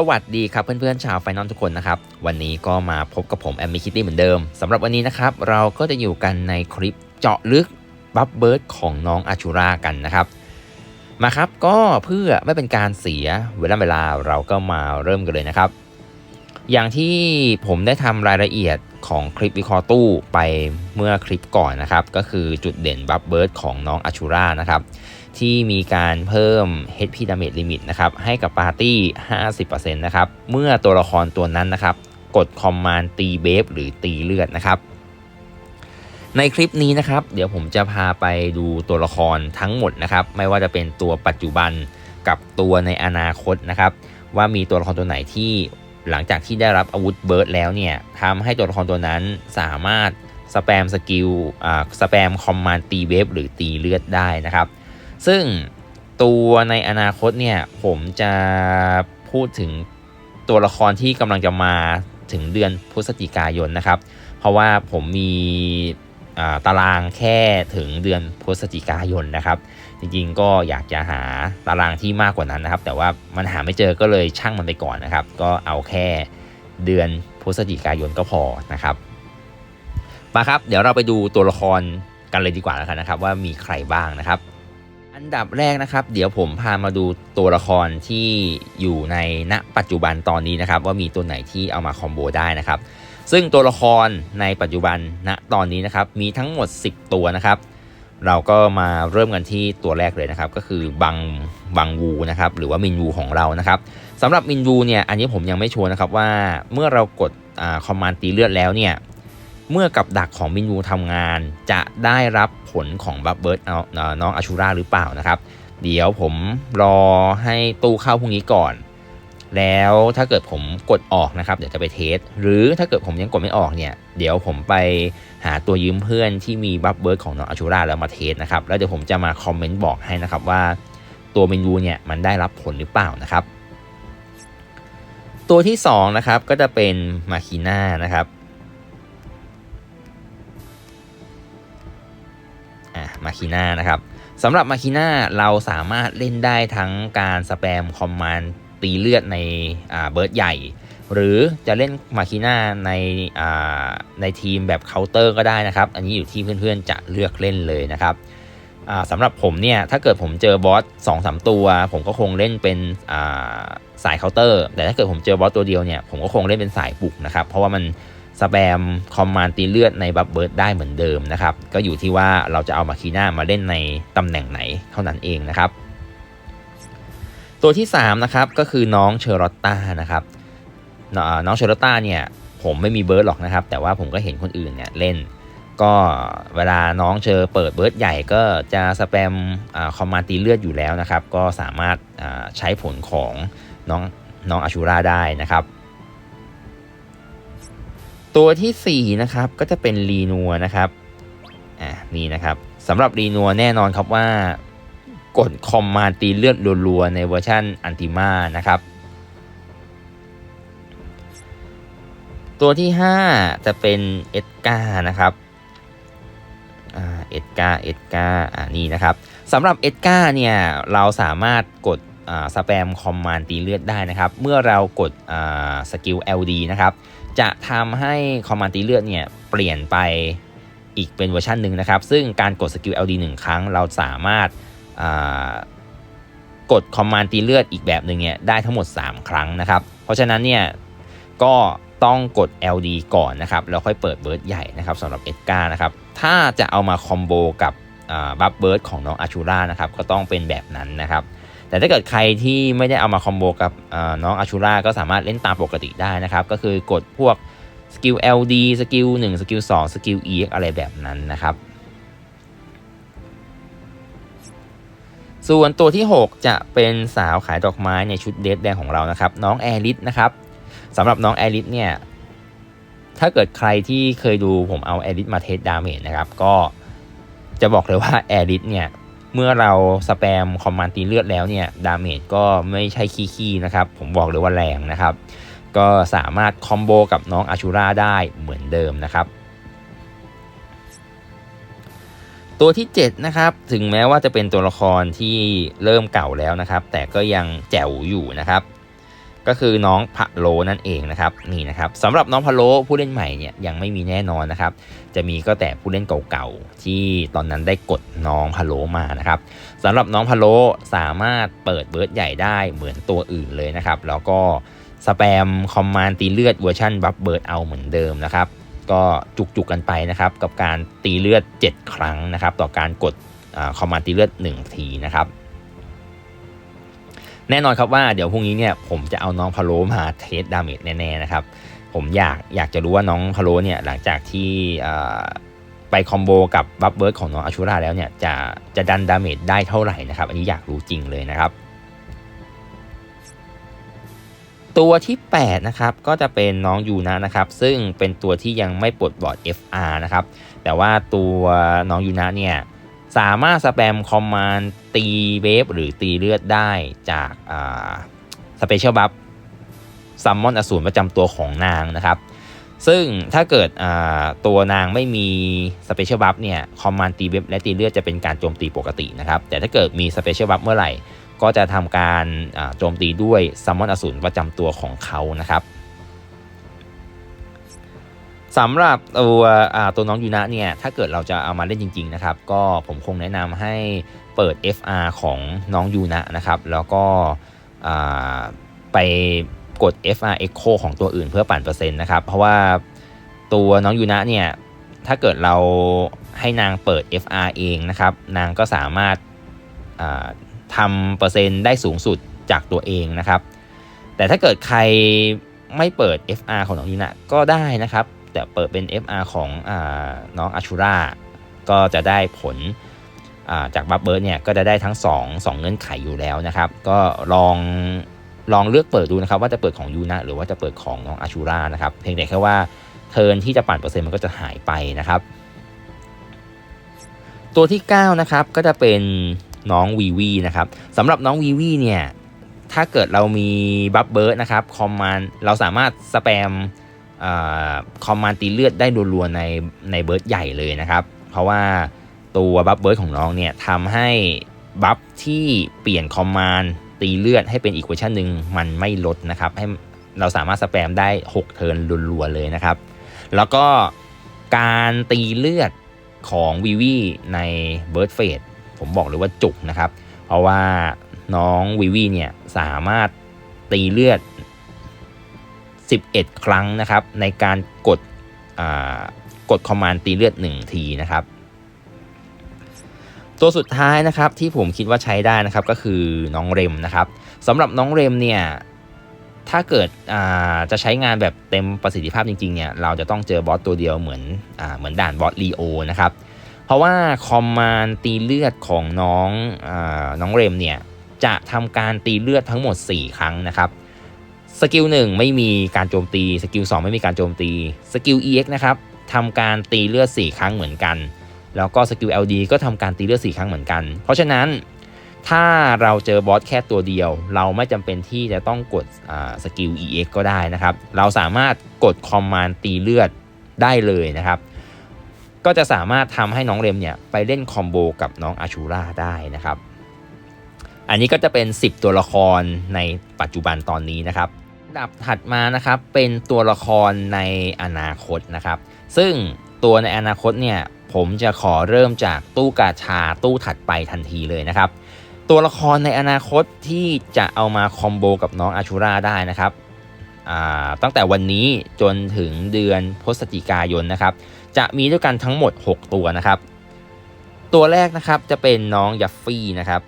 สวัสดีครับเพื่อนๆชาวไฟนอลทุกคนนะครับ วันนี้ก็มาพบกับผมแอมมิคิตตี้เหมือนเดิมสำหรับวันนี้นะครับ เราก็จะอยู่กันในคลิปเจาะลึกบัฟเบิร์ดของน้องอาชูรากันนะครับ มาครับก็เพื่อไม่เป็นการเสียเวลาเวลาเราก็มาเริ่มกันเลยนะครับ อย่างที่ผมได้ทำรายละเอียดของคลิปวิเคราะห์ตู้ไปเมื่อคลิปก่อนนะครับ ก็คือจุดเด่นบัฟเบิร์ดของน้องอาชูรานะครับ ที่มีการเพิ่ม HP Damage Limit นะครับให้กับปาร์ตี้ 50%นะครับเมื่อตัวละครตัวนั้นนะครับกดคอมมานด์ตีเบฟหรือตีเลือดนะครับในคลิปนี้นะครับ เดี๋ยวผมจะพาไปดูตัวละครทั้งหมดนะครับ ไม่ว่าจะเป็นตัวปัจจุบันกับตัวในอนาคตนะครับ ว่ามีตัวละครตัวไหนที่หลังจากที่ได้รับอาวุธเบิร์ดแล้วเนี่ยทำให้ตัวละครตัวนั้นสามารถสแปมสกิลอ่าสแปมคอมมานด์ตีเวฟหรือตีเลือดได้นะครับ ซึ่งตัวในอนาคตเนี่ยผมจะพูดถึงตัวละครที่กำลังจะมาถึงเดือนพฤศจิกายนนะครับ เพราะว่าผมมีตารางแค่ถึงเดือนพฤศจิกายนนะครับ จริงๆก็อยากจะหาตารางที่มากกว่านั้นนะครับ แต่ว่ามันหาไม่เจอก็เลยช่างมันไปก่อนนะครับ ก็เอาแค่เดือนพฤศจิกายนก็พอนะครับมาครับ เดี๋ยวเราไปดูตัวละครกันเลยดีกว่าแล้วกันนะครับ ว่ามีใครบ้างนะครับ อันดับแรกนะครับ เดี๋ยวผมพามาดูตัวละครที่อยู่ในณปัจจุบันตอนนี้นะครับ ว่ามีตัวไหนที่เอามาคอมโบได้นะครับ ซึ่งตัวละครในปัจจุบันณตอนนี้นะครับมีทั้งหมด 10 ตัวนะครับ เราก็มาเริ่มกันที่ตัวแรกเลยนะครับ ก็คือบังบังวูนะครับ หรือว่ามินวูของเรานะครับสำหรับมินวูเนี่ยอันนี้ผมยังไม่ชัวร์นะครับว่าเมื่อเรากดคอมมานด์ตีเลือดแล้วเนี่ย เมื่อกับดักของมินวูทำงาน จะได้รับผลของบัฟเบิร์ดน้องอาชูราหรือเปล่านะครับ เดี๋ยวผมรอให้ตู้เข้าพรุ่งนี้ก่อน แล้วถ้าเกิดผมกดออกนะครับเดี๋ยวจะไปเทส หรือถ้าเกิดผมยังกดไม่ออกเนี่ย เดี๋ยวผมไปหาตัวยืมเพื่อนที่มีบัฟเบิร์ดของน้องอาชูราแล้วมาเทสนะครับ แล้วเดี๋ยวผมจะมาคอมเมนต์บอกให้นะครับว่าตัวมินวูเนี่ยมันได้รับผลหรือเปล่านะครับ ตัวที่สองนะครับก็จะเป็นมาคีน่านะครับ มาคีน่านะครับสำหรับมาคีน่าเราสามารถเล่นได้ทั้งการสแปมคอมมานด์ตีเลือดในเบิร์ดใหญ่ หรือจะเล่นมาคีน่าในในทีมแบบเคาน์เตอร์ก็ได้นะครับ อันนี้อยู่ที่เพื่อนๆจะเลือกเล่นเลยนะครับสำหรับผมเนี่ยถ้าเกิดผมเจอบอสสองสามตัว ผมก็คงเล่นเป็นสายเคาน์เตอร์ แต่ถ้าเกิดผมเจอบอสตัวเดียวเนี่ยผมก็คงเล่นเป็นสายบุกนะครับ เพราะว่ามัน สแปมคอมมานตีเลือดในบัฟเบิร์ดได้เหมือนเดิมนะครับ ก็อยู่ที่ว่าเราจะเอามาคีน่ามาเล่นในตำแหน่งไหนเท่านั้นเองนะครับ ตัวที่3นะครับก็คือน้องเชอรอตตานะครับน้องเชอรอตตาเนี่ยผมไม่มีเบิร์ดหรอกนะครับ แต่ว่าผมก็เห็นคนอื่นเนี่ยเล่น ก็เวลาน้องเชอเปิดเบิร์ดใหญ่ก็จะสแปมคอมมานตีเลือดอยู่แล้วนะครับ ก็สามารถใช้ผลของน้องน้องอาชูราได้นะครับ ตัวที่ 4 นะครับก็จะเป็นรีนัวนะครับอ่านี่นะครับสำหรับรีนัวแน่นอนครับว่ากดคอมมานตีเลือดรัวๆในเวอร์ชันอันติมานะครับ ตัวที่ 5 จะเป็นเอ็ดกานะครับเอ็ดกาเอ็ดกาอ่านี่นะครับสำหรับเอ็ดกาเนี่ยเราสามารถกดสแปมคอมมานตีเลือดได้นะครับ เมื่อเรากดสกิล LD นะครับ จะทำให้คอมมานด์ตีเลือดเนี่ยเปลี่ยนไปอีกเป็นเวอร์ชันหนึ่งนะครับ ซึ่งการกดสกิล LD 1 ครั้งเราสามารถกดคอมมานด์ตีเลือดอีกแบบหนึ่งเนี่ยได้ทั้งหมด 3 ครั้งนะครับ เพราะฉะนั้นเนี่ยก็ต้องกด LD ก่อนนะครับแล้วค่อยเปิดเบิร์ดใหญ่นะครับสำหรับเอ็ดการ์นะครับ ถ้าจะเอามาคอมโบกับบัฟเบิร์ดของน้องอาชูรานะครับก็ต้องเป็นแบบนั้นนะครับ แต่ถ้าเกิดใครที่ไม่ได้เอามาคอมโบกับน้องอาชูราก็สามารถเล่นตามปกติได้นะครับ ก็คือกดพวกสกิล LD สกิล1สกิล2สกิล E อะไรแบบนั้นนะครับ ส่วนตัวที่ 6 จะเป็นสาวขายดอกไม้ในชุดเดดแดงของเรานะครับ น้องแอริสนะครับสำหรับน้องแอริสเนี่ยถ้าเกิดใครที่เคยดูผมเอาแอริสมาเทสดาเมจนะครับ ก็จะบอกเลยว่าแอริสเนี่ย เมื่อเราสแปมคอมมานด์ตีเลือดแล้วเนี่ยดาเมจก็ไม่ใช่ขี้ๆนะครับ ผมบอกเลยว่าแรงนะครับ ก็สามารถคอมโบกับน้องอาชูราได้เหมือนเดิมนะครับตัวที่ 7 นะครับ ถึงแม้ว่าจะเป็นตัวละครที่เริ่มเก่าแล้วนะครับ แต่ก็ยังแจ๋วอยู่นะครับ ก็คือน้องพะโลนั่นเองนะครับนี่นะครับสำหรับน้องพะโลผู้เล่นใหม่เนี่ยยังไม่มีแน่นอนนะครับ จะมีก็แต่ผู้เล่นเก่าๆที่ตอนนั้นได้กดน้องพะโลมานะครับสำหรับน้องพะโลสามารถเปิดเบิร์ดใหญ่ได้เหมือนตัวอื่นเลยนะครับ แล้วก็สแปมคอมมานด์ตีเลือดเวอร์ชันบัฟเบิร์ดเอาเหมือนเดิมนะครับก็จุกๆกันไปนะครับกับการตีเลือด 7 ครั้งนะครับ ต่อการกดคอมมานด์ตีเลือด 1 ทีนะครับ แน่นอนครับว่าเดี๋ยวพรุ่งนี้เนี่ยผมจะเอาน้องพะโลมาเทสดาเมจแน่ๆนะครับผมอยากอยากจะรู้ว่าน้องพะโลเนี่ยหลังจากที่ไปคอมโบกับบัฟเบิร์ดของน้องอาชูราแล้วเนี่ยจะจะดันดาเมจได้เท่าไหร่นะครับอันนี้อยากรู้จริงเลยนะครับ ตัวที่8นะครับก็จะเป็นน้องยูนะนะครับซึ่งเป็นตัวที่ยังไม่ปลดบอร์ด FR นะครับแต่ว่าตัวน้องยูนะเนี่ย สามารถสแปมคอมมานด์ตีเวฟหรือตีเลือดได้จากสเปเชียลบัฟซัมมอนอสูรประจำตัวของนางนะครับ ซึ่งถ้าเกิดตัวนางไม่มีสเปเชียลบัฟเนี่ยคอมมานด์ตีเวฟและตีเลือดจะเป็นการโจมตีปกตินะครับ แต่ถ้าเกิดมีสเปเชียลบัฟเมื่อไหร่ ก็จะทำการโจมตีด้วยซัมมอนอสูรประจำตัวของเขานะครับ สำหรับตัวตัวน้องยูนะเนี่ยถ้าเกิดเราจะเอามาเล่นจริง ๆ นะครับ ก็ผมคงแนะนำให้เปิด FR ของน้องยูนะนะครับ แล้วก็ไปกด FR Echo ของตัวอื่นเพื่อปั่นเปอร์เซ็นต์นะครับ เพราะว่าตัวน้องยูนะเนี่ยถ้าเกิดเราให้นางเปิด FR เองนะครับ นางก็สามารถทำเปอร์เซ็นต์ได้สูงสุดจากตัวเองนะครับ แต่ถ้าเกิดใครไม่เปิด FR ของน้องยูนะก็ได้นะครับ แต่เปิดเป็น FR ของอน้องอาชูราก็จะได้ผลจากบัฟเบิร์ดเนี่ยก็จะได้ทั้ง 2 2 เงื่อนไขอยู่แล้วนะครับ ก็ลองลองเลือกเปิดดูนะครับ ว่าจะเปิดของยูนะหรือว่าจะเปิดของน้องอาชูรานะครับ เพียงแต่แค่ว่าเทิร์นที่จะปั่นเปอร์เซ็นต์มันก็จะหายไปนะครับ ตัวที่ 9 นะครับ ก็จะเป็นน้องวีวีนะครับสำหรับน้องวีวีเนี่ยถ้าเกิดเรามีบัฟเบิร์ดนะครับคอมมานเราสามารถสแปม คอมมานตีเลือดได้รัวๆในในเบิร์ดใหญ่เลยนะครับ เพราะว่าตัวบัฟเบิร์ดของน้องเนี่ยทำให้บัฟที่เปลี่ยนคอมมานตีเลือดให้เป็นอีกเวอร์ชันหนึ่งมันไม่ลดนะครับ ให้เราสามารถสแปมได้ 6 เทิร์นรัวๆเลยนะครับ แล้วก็การตีเลือดของวีวีในเบิร์ดเฟสผมบอกเลยว่าจุกนะครับ เพราะว่าน้องวีวีเนี่ยสามารถตีเลือด 11 ครั้งนะครับ ในการกดกดคอมมานด์ตีเลือด 1 ทีนะครับ ตัวสุดท้ายนะครับที่ผมคิดว่าใช้ได้นะครับก็คือน้องเรมนะครับสำหรับน้องเรมเนี่ยถ้าเกิดจะใช้งานแบบเต็มประสิทธิภาพจริงๆเนี่ยเราจะต้องเจอบอสตัวเดียวเหมือนอเหมือนด่านบอสลีโอนะครับเพราะว่าคอมมานด์ตีเลือดของน้องอน้องเรมเนี่ยจะทำการตีเลือดทั้งหมด 4 ครั้งนะครับ สกิลหนึ่งไม่มีการโจมตี สกิล2ไม่มีการโจมตี สกิล EX นะครับทำการตีเลือด 4 ครั้งเหมือนกัน แล้วก็สกิล LD ก็ทำการตีเลือด 4 ครั้งเหมือนกัน เพราะฉะนั้นถ้าเราเจอบอสแค่ตัวเดียว เราไม่จำเป็นที่จะต้องกดสกิล EX ก็ได้นะครับ เราสามารถกดคอมมานด์ตีเลือดได้เลยนะครับ ก็จะสามารถทำให้น้องเรมเนี่ยไปเล่นคอมโบกับน้องอาชูราได้นะครับ อันนี้ก็จะเป็น 10 ตัวละครในปัจจุบันตอนนี้นะครับ ดับถัดมานะครับเป็นตัวละครในอนาคตนะครับ ซึ่งตัวในอนาคตเนี่ยผมจะขอเริ่มจากตู้กาชาตู้ถัดไปทันทีเลยนะครับ ตัวละครในอนาคตที่จะเอามาคอมโบกับน้องอาชูราได้นะครับตั้งแต่วันนี้จนถึงเดือนพฤศจิกายนนะครับ จะมีด้วยกันทั้งหมด 6 ตัวนะครับ ตัวแรกนะครับจะเป็นน้องยัฟฟี่นะครับ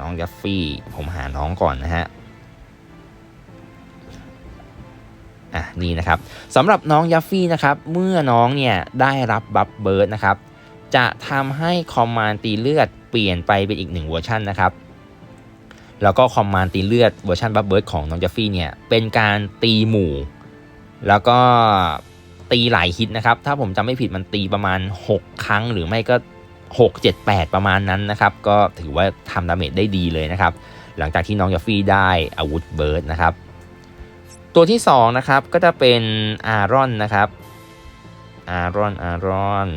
น้องยัฟฟี่ผมหาน้องก่อนนะฮะ นี่นะครับสำหรับน้องยัฟฟี่นะครับเมื่อน้องเนี่ยได้รับบัฟเบิร์ดนะครับจะทำให้คอมมานด์ตีเลือดเปลี่ยนไปเป็นอีกหนึ่งเวอร์ชันนะครับแล้วก็คอมมานด์ตีเลือดเวอร์ชันบัฟเบิร์ดของน้องยัฟฟี่เนี่ยเป็นการตีหมู่ แล้วก็ตีหลายฮิตนะครับ ถ้าผมจำไม่ผิดมันตีประมาณ 6 ครั้งหรือไม่ก็ 6 7 8 ประมาณนั้นนะครับ ก็ถือว่าทำดาเมจได้ดีเลยนะครับ หลังจากที่น้องยัฟฟี่ได้อาวุธเบิร์ดนะครับ ตัวที่2นะครับก็จะเป็นอารอนนะครับอารอนอารอน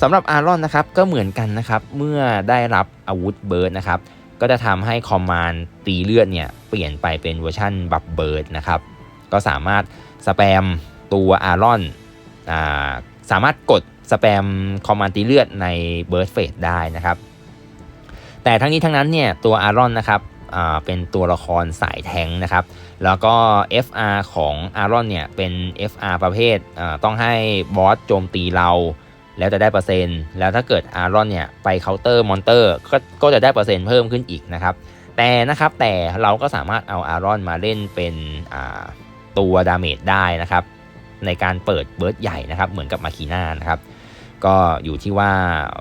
สำหรับอารอนนะครับก็เหมือนกันนะครับเมื่อได้รับอาวุธเบิร์ดนะครับก็จะทำให้คอมมานด์ตีเลือดเนี่ยเปลี่ยนไปเป็นเวอร์ชันบับเบิร์ดนะครับก็สามารถสแปมตัวอารอนสามารถกดสแปมคอมมานด์ตีเลือดในเบิร์ดเฟสได้นะครับแต่ทั้งนี้ทั้งนั้นเนี่ยตัวอารอนนะครับ เป็นตัวละครสายแทงนะครับ แล้วก็ FR ของอารอนเนี่ยเป็น FR ประเภทต้องให้บอสโจมตีเราแล้วจะได้เปอร์เซ็นต์ แล้วถ้าเกิดอารอนเนี่ยไปเคาน์เตอร์มอนเตอร์ก็ก็จะได้เปอร์เซ็นต์เพิ่มขึ้นอีกนะครับ แต่นะครับแต่เราก็สามารถเอาอารอนมาเล่นเป็นตัวดาเมจได้นะครับ ในการเปิดเบิร์ดใหญ่นะครับ เหมือนกับมาคีน่านะครับ ก็อยู่ที่ว่า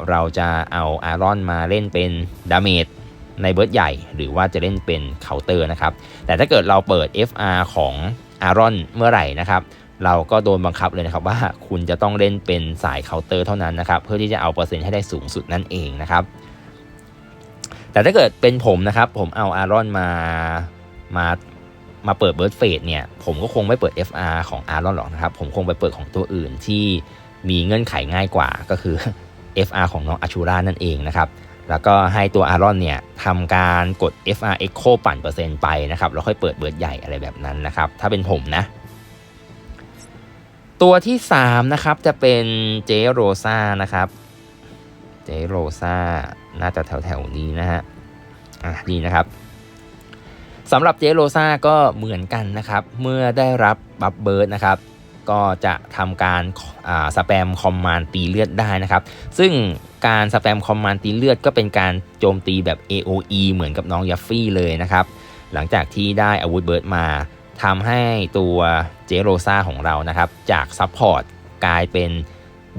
เราจะเอาอารอนมาเล่นเป็นดาเมจ ในเบิร์ดใหญ่ หรือว่าจะเล่นเป็นเคาน์เตอร์นะครับ แต่ถ้าเกิดเราเปิด FR ของอารอนเมื่อไหร่นะครับ เราก็โดนบังคับเลยนะครับว่าคุณจะต้องเล่นเป็นสายเคาน์เตอร์เท่านั้นนะครับ เพื่อที่จะเอาเปอร์เซ็นต์ให้ได้สูงสุดนั่นเองนะครับ แต่ถ้าเกิดเป็นผมนะครับ ผมเอาอารอนมา มามาเปิดเบิร์ดเฟสเนี่ย ผมก็คงไม่เปิด FR ของอารอนหรอกนะครับ ผมคงไปเปิดของตัวอื่นที่มีเงื่อนไขง่ายกว่าก็คือ FR ของน้องอาชูรานั่นเองนะครับ แล้วก็ให้ตัวอารอนเนี่ยทำการกด FR Echo ปั่นเปอร์เซ็นต์ไปนะครับแล้วค่อยเปิดเบิร์ดใหญ่อะไรแบบนั้นนะครับ ถ้าเป็นผมนะ ตัวที่3นะครับจะเป็นเจโรซานะครับเจโรซาน่าจะแถวแถวนี้นะฮะอะนี่นะครับสำหรับเจโรซาก็เหมือนกันนะครับ เมื่อได้รับบัฟเบิร์ดนะครับก็จะทำการสแปมคอมมานด์ตีเลือดได้นะครับ ซึ่ง การสแปมคอมมานด์ตีเลือดก็เป็นการโจมตีแบบ AOE เหมือนกับน้องยัฟฟี่เลยนะครับ หลังจากที่ได้อาวุธเบิร์ดมาทำให้ตัวเจโรซาของเรานะครับ จากซัพพอร์ตกลายเป็น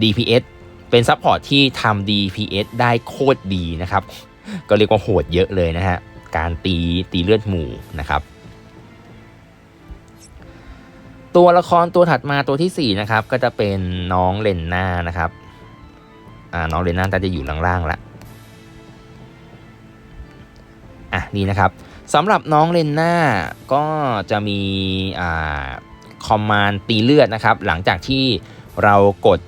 DPS เป็นซัพพอร์ตที่ทำ DPS ได้โคตรดีนะครับ ก็เรียกว่าโหดเยอะเลยนะฮะ การตีตีเลือดหมู่นะครับ ตัวละครตัวถัดมาตัวที่ 4 นะครับ ก็จะเป็นน้องเลนน่านะครับ น้องเลนน่าจะอยู่ล่างๆละอะนี่นะครับสำหรับน้องเลนน่าก็จะมีคอมมานด์ตีเลือดนะครับหลังจากที่เรากด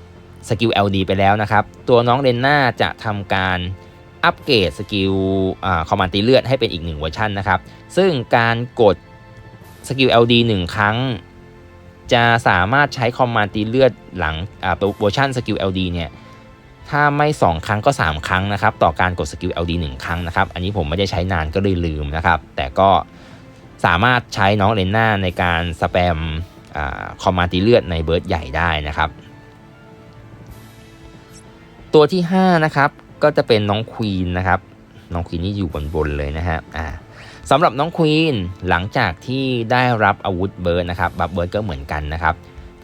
สกิล LD ไปแล้วนะครับ ตัวน้องเลนน่าจะทำการอัปเกรดสกิลคอมมานด์ตีเลือดให้เป็นอีกหนึ่งเวอร์ชันนะครับ ซึ่งการกดสกิล LD 1 ครั้ง จะสามารถใช้คอมมานด์ตีเลือดหลังเวอร์ชันสกิล LD เนี่ย ถ้าไม่ 2 ครั้งก็ 3 ครั้งนะครับ ต่อการกดสกิล LD 1 ครั้งนะครับ อันนี้ผมไม่ได้ใช้นานก็เลยลืมนะครับ แต่ก็สามารถใช้น้องเลนน่าในการสแปมคอมมานด์ตีเลือดในเบิร์ดใหญ่ได้นะครับ ตัวที่ 5 นะครับ ก็จะเป็นน้องควีนนะครับ น้องควีนนี่อยู่บนบนเลยนะฮะอ่าสำหรับน้องควีนหลังจากที่ได้รับอาวุธเบิร์ดนะครับบัฟเบิร์ดก็เหมือนกันนะครับ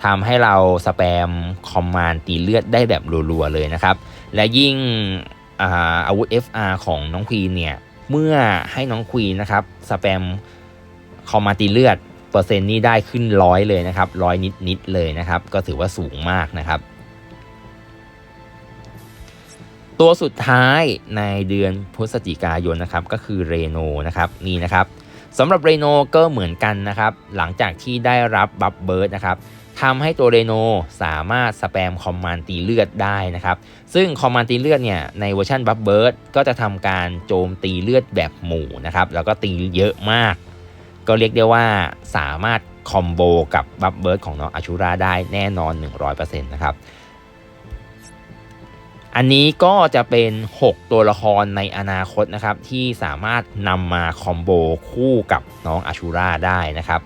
ทำให้เราสแปมคอมมานด์ตีเลือดได้แบบรัวๆเลยนะครับ และยิ่งอาวุธ FR ของน้องควีนเนี่ย เมื่อให้น้องควีนนะครับสแปมคอมมานด์ตีเลือดเปอร์เซ็นต์นี้ได้ขึ้นร้อยเลยนะครับร้อยนิดๆเลยนะครับ ก็ถือว่าสูงมากนะครับ ตัวสุดท้ายในเดือนพฤศจิกายนนะครับ ก็คือเรโนนะครับนี่นะครับสำหรับเรโนก็เหมือนกันนะครับ หลังจากที่ได้รับบัฟเบิร์ดนะครับ ทำให้ตัวเรโนสามารถสแปมคอมมานด์ตีเลือดได้นะครับ ซึ่งคอมมานด์ตีเลือดเนี่ยในเวอร์ชันบัฟเบิร์ดก็จะทำการโจมตีเลือดแบบหมู่นะครับ แล้วก็ตีเยอะมาก ก็เรียกได้ว่าสามารถคอมโบกับบัฟเบิร์ดของน้องอาชูราได้แน่นอน 100%นะครับอันนี้ก็จะเป็น 6 ตัวละครในอนาคตนะครับ ที่สามารถนำมาคอมโบคู่กับน้องอาชูราได้นะครับ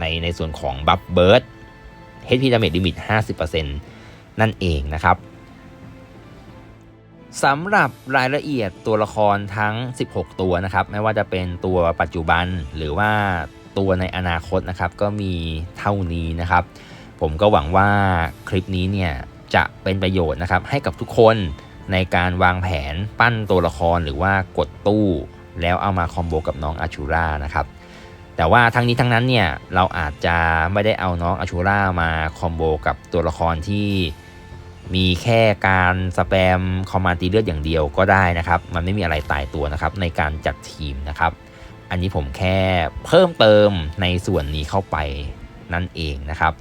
ในในส่วนของบัฟเบิร์ด HP Damage Limit 50%นั่นเองนะครับสำหรับรายละเอียดตัวละครทั้ง 16 ตัวนะครับ ไม่ว่าจะเป็นตัวปัจจุบันหรือว่าตัวในอนาคตนะครับ ก็มีเท่านี้นะครับ ผมก็หวังว่าคลิปนี้เนี่ยจะเป็นประโยชน์นะครับให้กับทุกคนในการวางแผนปั้นตัวละครหรือว่ากดตู้ แล้วเอามาคอมโบกับน้องอาชูรานะครับ แต่ว่าทั้งนี้ทั้งนั้นเนี่ยเราอาจจะไม่ได้เอาน้องอชูร่ามาคอมโบกับตัวละครที่มีแค่การสแปมคอมมานตีเลือดอย่างเดียวก็ได้นะครับ มันไม่มีอะไรตายตัวนะครับในการจัดทีมนะครับ อันนี้ผมแค่เพิ่มเติมในส่วนนี้เข้าไปนั่นเองนะครับ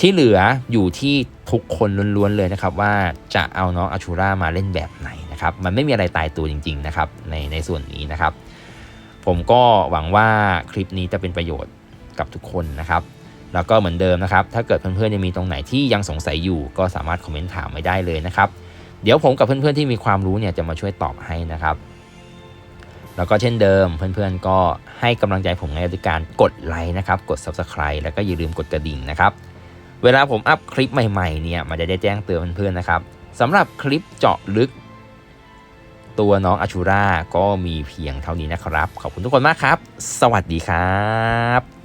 ที่เหลืออยู่ที่ทุกคนล้วนๆเลยนะครับ ว่าจะเอาน้องอชูร่ามาเล่นแบบไหนนะครับ มันไม่มีอะไรตายตัวจริง ๆ นะครับในในส่วนนี้นะครับ ผมก็หวังว่าคลิปนี้จะเป็นประโยชน์กับทุกคนนะครับ แล้วก็เหมือนเดิมนะครับ ถ้าเกิดเพื่อนๆยังมีตรงไหนที่ยังสงสัยอยู่ ก็สามารถคอมเมนต์ถามไว้ได้เลยนะครับ เดี๋ยวผมกับเพื่อนๆที่มีความรู้เนี่ยจะมาช่วยตอบให้นะครับ แล้วก็เช่นเดิมเพื่อนๆก็ให้กำลังใจผมในด้วยการกดไลค์นะครับ กด Subscribe แล้วก็อย่าลืมกดกระดิ่งนะครับ เวลาผมอัพคลิปใหม่ๆเนี่ยมันจะได้แจ้งเตือนเพื่อนๆนะครับสำหรับคลิปเจาะลึก ตัวน้องอาชูราก็มีเพียงเท่านี้นะครับ ขอบคุณทุกคนมากครับ สวัสดีครับ